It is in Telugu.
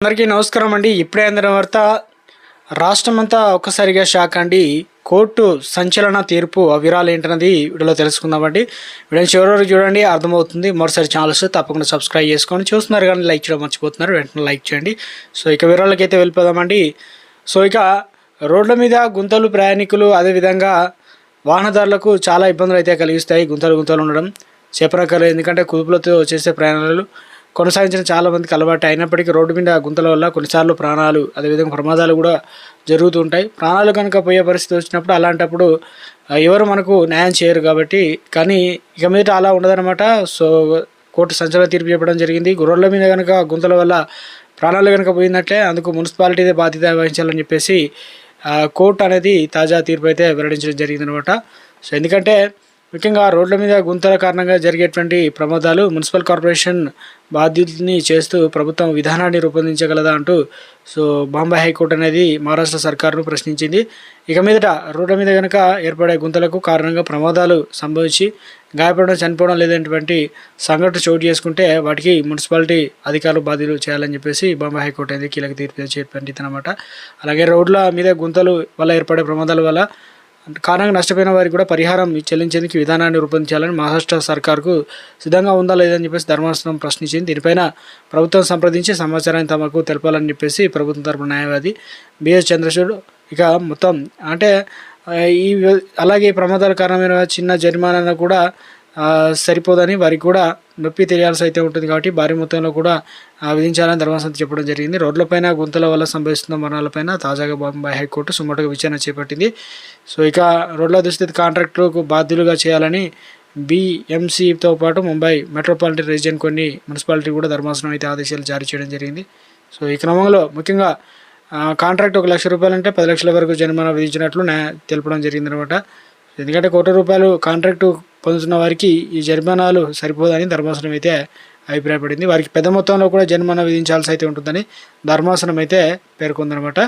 అందరికీ నమస్కారం అండి. ఇప్పుడే అందిన వార్త రాష్ట్రమంతా ఒక్కసారిగా షాక్ అండి. కోర్టు సంచలన తీర్పు ఆ వివరాలు ఏంటన్నది వీడియోలో తెలుసుకుందామండి వీడియో చివరి వరకు చూడండి అర్థమవుతుంది. మరోసారి ఛానల్స్ తప్పకుండా సబ్స్క్రైబ్ చేసుకొని చూస్తున్నారు కానీ లైక్ చేయడం మర్చిపోతున్నారు వెంటనే లైక్ చేయండి. సో ఇక వివరాలకి అయితే వెళ్ళిపోదామండి సో ఇక రోడ్ల మీద గుంతలు ప్రయాణికులు అదేవిధంగా వాహనదారులకు చాలా ఇబ్బందులు అయితే కలిగిస్తాయి గుంతలు గుంతలు ఉండడం. చెప్పనక్కర్లేదు ఎందుకంటే కుదుపులతో చేసే ప్రయాణాలు కొనసాగించిన చాలా మందికి అలవాటు. అయినప్పటికీ రోడ్డు మీద గుంతల వల్ల కొన్నిసార్లు ప్రాణాలు అదేవిధంగా ప్రమాదాలు కూడా జరుగుతూ ఉంటాయి. ప్రాణాలు కనుక పోయే పరిస్థితి వచ్చినప్పుడు అలాంటప్పుడు ఎవరు మనకు న్యాయం చేయరు కాబట్టి కానీ ఇక మీద అలా ఉండదన్నమాట. సో కోర్టు సంచలన తీర్పు చెప్పడం జరిగింది. రోడ్ల మీద కనుక గుంతల వల్ల ప్రాణాలు కనుక పోయిందంటే అందుకు మున్సిపాలిటీదే బాధ్యత వహించాలని చెప్పేసి కోర్టు అనేది తాజా తీర్పు అయితే వెల్లడించడం జరిగిందనమాట సో ఎందుకంటే ముఖ్యంగా రోడ్ల మీద గుంతల కారణంగా జరిగేటువంటి ప్రమాదాలు మున్సిపల్ కార్పొరేషన్ బాధ్యతని చేస్తూ ప్రభుత్వం విధానాన్ని రూపొందించగలదా అంటూ సో బాంబే హైకోర్టు అనేది మహారాష్ట్ర సర్కారును ప్రశ్నించింది. ఇక మీదట రోడ్ల మీద కనుక ఏర్పడే గుంతలకు కారణంగా ప్రమాదాలు సంభవించి గాయపడడం చనిపోవడం లేదంటువంటి సంఘటన చోటు చేసుకుంటే వాటికి మున్సిపాలిటీ అధికారులు బాధ్యులు చేయాలని చెప్పేసి బాంబే హైకోర్టు అనేది కీలక తీర్పు చేపట్టింది అనమాట అలాగే రోడ్ల మీద గుంతలు వల్ల ఏర్పడే ప్రమాదాల వల్ల కారణంగా నష్టపోయిన వారికి కూడా పరిహారం చెల్లించేందుకు విధానాన్ని రూపొందించాలని మహారాష్ట్ర సర్కార్కు సిద్ధంగా ఉందా లేదని చెప్పేసి ధర్మాసనం ప్రశ్నించింది. దీనిపైన ప్రభుత్వం సంప్రదించి సమాచారాన్ని తమకు తెలపాలని చెప్పేసి ప్రభుత్వం తరపున న్యాయవాది బిఎస్ చంద్రచూడ్ ఇక మొత్తం అంటే ఈ అలాగే ప్రమాదాల కారణమైన చిన్న జరిమానాను కూడా సరిపోదని వారికి కూడా నొప్పి తెలియాల్సి అయితే ఉంటుంది కాబట్టి భారీ మొత్తంలో కూడా విధించాలని ధర్మాసనం చెప్పడం జరిగింది. రోడ్లపైన గుంతల వల్ల సంభవిస్తున్న మరణాలపైన తాజాగా బాంబే హైకోర్టు సుమటుగా విచారణ చేపట్టింది. సో ఇక రోడ్ల దుస్థితి కాంట్రాక్టులకు బాధ్యులుగా చేయాలని బిఎంసీతో పాటు ముంబై మెట్రోపాలిటన్ రీజియన్ కొన్ని మున్సిపాలిటీ కూడా ధర్మాసనం అయితే ఆదేశాలు జారీ చేయడం జరిగింది. సో ఈ క్రమంలో ముఖ్యంగా కాంట్రాక్ట్ ఒక లక్ష రూపాయలు అంటే పది లక్షల వరకు జరిమానా విధించినట్లు న్యాయ తెలపడం జరిగిందనమాట. ఎందుకంటే కోటి రూపాయలు కాంట్రాక్టు పొందుతున్న వారికి ఈ జరిమానాలు సరిపోదని ధర్మాసనం అయితే అభిప్రాయపడింది. వారికి పెద్ద మొత్తంలో కూడా జరిమానా విధించాల్సి అయితే ఉంటుందని ధర్మాసనం అయితే పేర్కొందనమాట